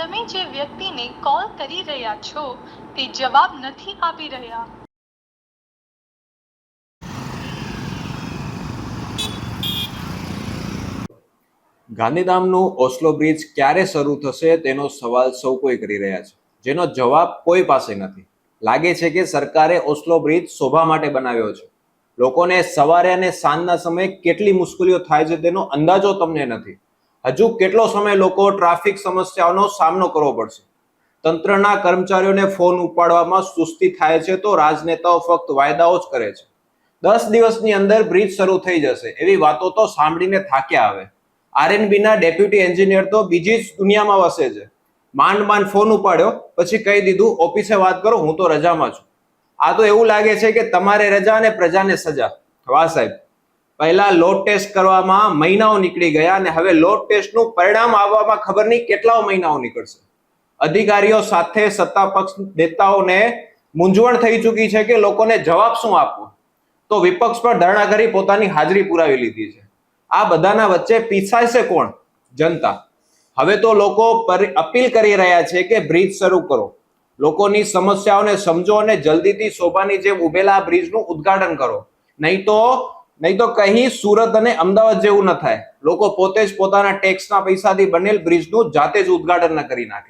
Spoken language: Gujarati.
તમે જે વ્યક્તિને કોલ કરી રહ્યા છો, તે જવાબ નથી આપી રહ્યા. ગાંધીધામનું ઓસ્લો બ્રિજ ક્યારે શરૂ થશે તેનો સવાલ સૌ કોઈ કરી રહ્યા છે. જેનો જવાબ કોઈ પાસે નથી. લાગે છે કે સરકારે ઓસ્લો બ્રિજ શોભા માટે બનાવ્યો છે. લોકોને સવારે અને સાંજના સમયે કેટલી મુશ્કેલીઓ થાય છે તેનો અંદાજો તમને નથી. હજુ કેટલો સમય લોકો ટ્રાફિક સમસ્યાઓનો સામનો કરવો પડશે? તંત્રના કર્મચારીઓને ફોન ઉપાડવામાં સુસ્તી થાય છે તો રાજનેતાઓ ફક્ત વાયદાઓ જ કરે છે. દસ દિવસની અંદર બ્રિજ શરૂ થઈ જશે, એવી વાતો તો સાંભળીને થાક્યા આવે આરએનબીના ડેપ્યુટી એન્જિનિયર તો બીજી જ દુનિયામાં વસે છે. માંડ માંડ ફોન ઉપાડ્યો, પછી કહી દીધું, ઓફિસે વાત કરો, હું તો રજામાં છું. આ તો એવું લાગે છે કે તમારે રજા અને પ્રજાને સજા. વાહ સાહેબ. પહેલા લોડ ટેસ્ટ કરવામાં મહિનાઓ નીકળી ગયા અને હવે લોડ ટેસ્ટનું પરિણામ આવવામાં ખબર નહીં કેટલા મહિનાઓ નીકળશે. અધિકારીઓ સાથે સત્તા પક્ષ નેતાઓને મૂંઝવણ થઈ ચૂકી છે કે લોકોને જવાબ શું આપવો? તો વિપક્ષ પર ધરણા કરી પોતાની હાજરી પુરાવી લીધી છે. આ બધાના વચ્ચે પીસાશે કોણ? જનતા. હવે તો લોકો પર- અપીલ કરી રહ્યા છે કે બ્રિજ શરૂ કરો. લોકોની સમસ્યાઓને સમજો અને જલ્દીથી શોભાની જેમ ઉભેલા બ્રિજનું ઉદ્ઘાટન કરો. નહીં તો નહીં તો કહી સુરત અને અમદાવાદ જેવું ન થાય. લોકો પોતે જ પોતાના ટેક્સના પૈસાથી બનેલ બ્રિજનું જાતે જ ઉદ્ઘાટન ન કરી નાખે.